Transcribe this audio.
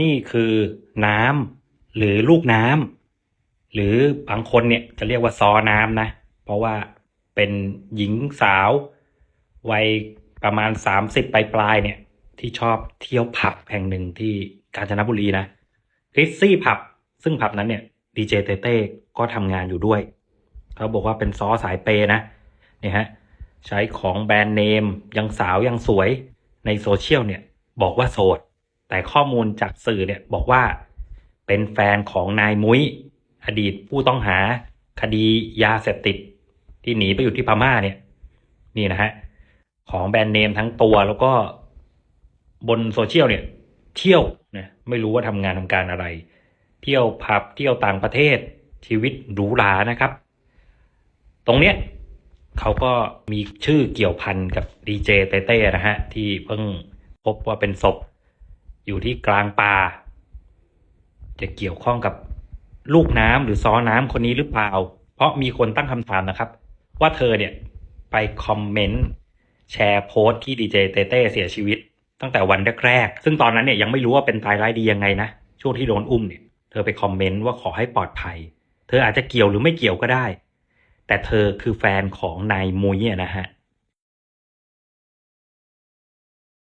นี่คือน้ำหรือลูกน้ำหรือบางคนเนี่ยจะเรียกว่าซอน้ำนะ เพราะว่าเป็นหญิงสาว วัยประมาณสามสิบปลายๆเนี่ย ที่ชอบเที่ยวผับแห่งหนึ่งที่กาญจนบุรีนะคริสซี่ผับ ซึ่งผับนั้นเนี่ยดีเจเต้เต้ก็ทำงานอยู่ด้วย เขาบอกว่าเป็นซอสายเปย์นะเนี่ยฮะใช้ของแบรนด์เนมยังสาวยังสวยในโซเชียลเนี่ย บอกว่าโสด แต่ข้อมูลจากสื่อเนี่ยบอกว่าเป็นแฟนของนายมุ้ย อดีตผู้ต้องหาคดียาเสพติด ที่หนีไปอยู่ที่พม่าเนี่ย นี่นะฮะ ของแบรนด์เนมทั้งตัวแล้วก็บนโซเชียลเนี่ย เที่ยวนะไม่รู้ว่าทำงานทำการอะไร เที่ยวผับเที่ยวต่างประเทศชีวิตหรูหรานะครับ ตรงเนี้ยเขาก็มีชื่อเกี่ยวพันกับดีเจเต้เต้นะฮะ ที่เพิ่งพบว่าเป็นศพ อยู่ที่กลางป่า จะเกี่ยวข้องกับลูกน้ำหรือซ้อน้ำคนนี้หรือเปล่า เพราะมีคนตั้งคำถามนะครับ ว่าเธอเนี่ยไปคอมเมนต์แชร์โพสต์ที่ดีเจเต้เต้เสียชีวิต ตั้งแต่วันแรกๆ ซึ่งตอนนั้นเนี่ยยังไม่รู้ว่าเป็นตายร้ายดียังไงนะ ช่วงที่โดนอุ้มเนี่ย เธอไปคอมเมนต์ว่าขอให้ปลอดภัย เธออาจจะเกี่ยวหรือไม่เกี่ยวก็ได้ แต่เธอคือแฟนของนายมุ้ยนะฮะ